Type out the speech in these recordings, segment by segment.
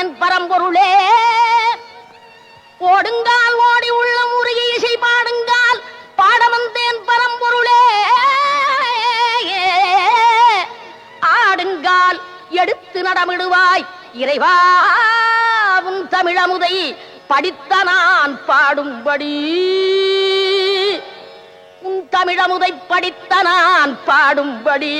என் பரம்பொருளே. ஓடுங்கால் ஓடி உள்ள முறையை இசை பாடுங்கால் பாட வந்தேன் பரம்பொருளே. ஆடுங்கால் எடுத்து நடமிடுவாய் இறைவாவும் தமிழமுதை படித்த நான் பாடும்படி. உன் தமிழமுதை படித்த நான் பாடும்படி.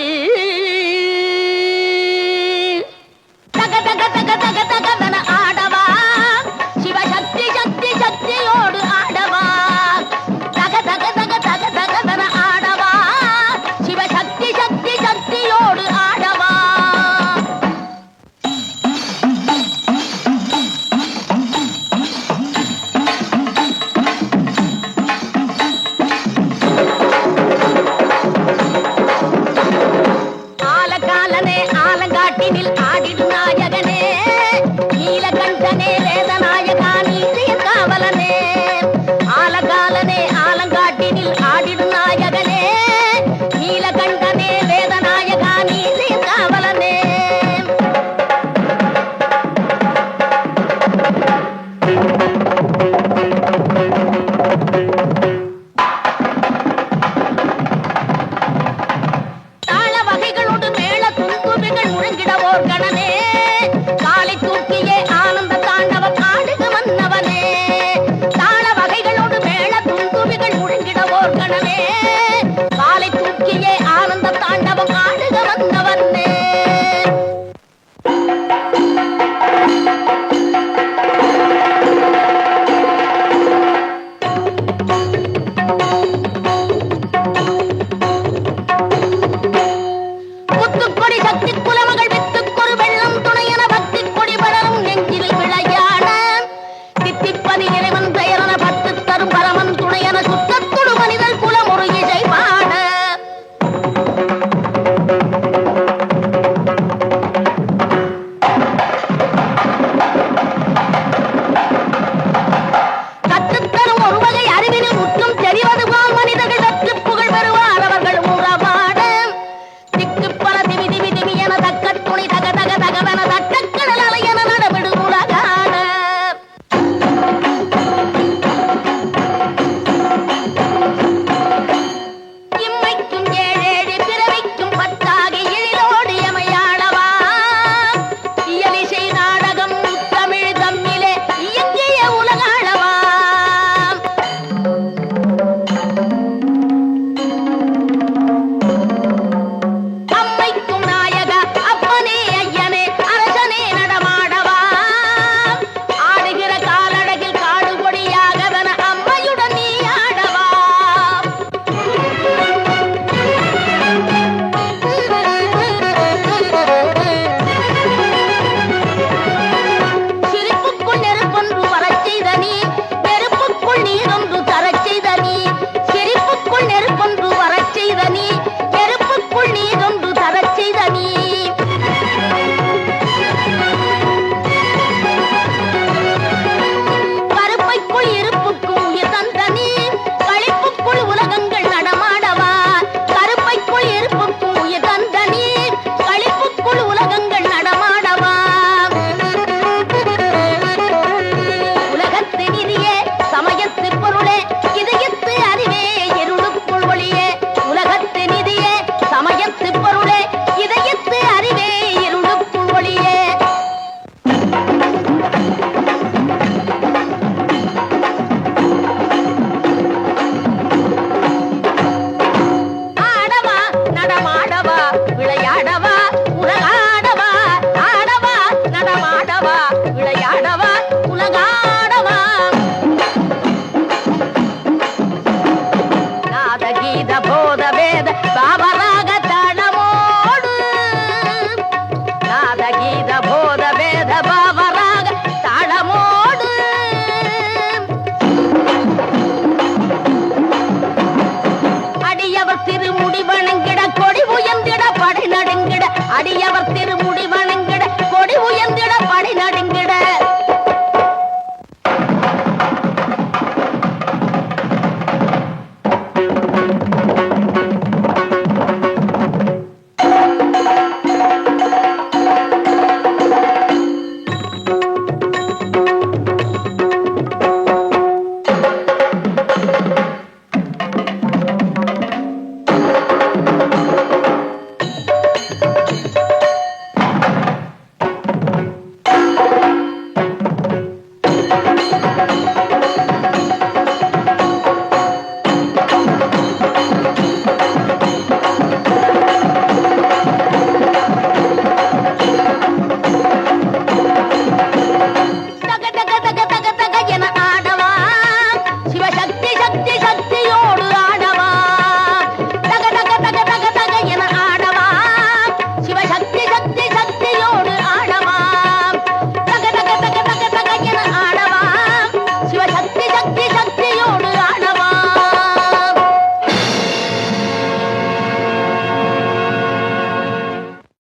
யாரா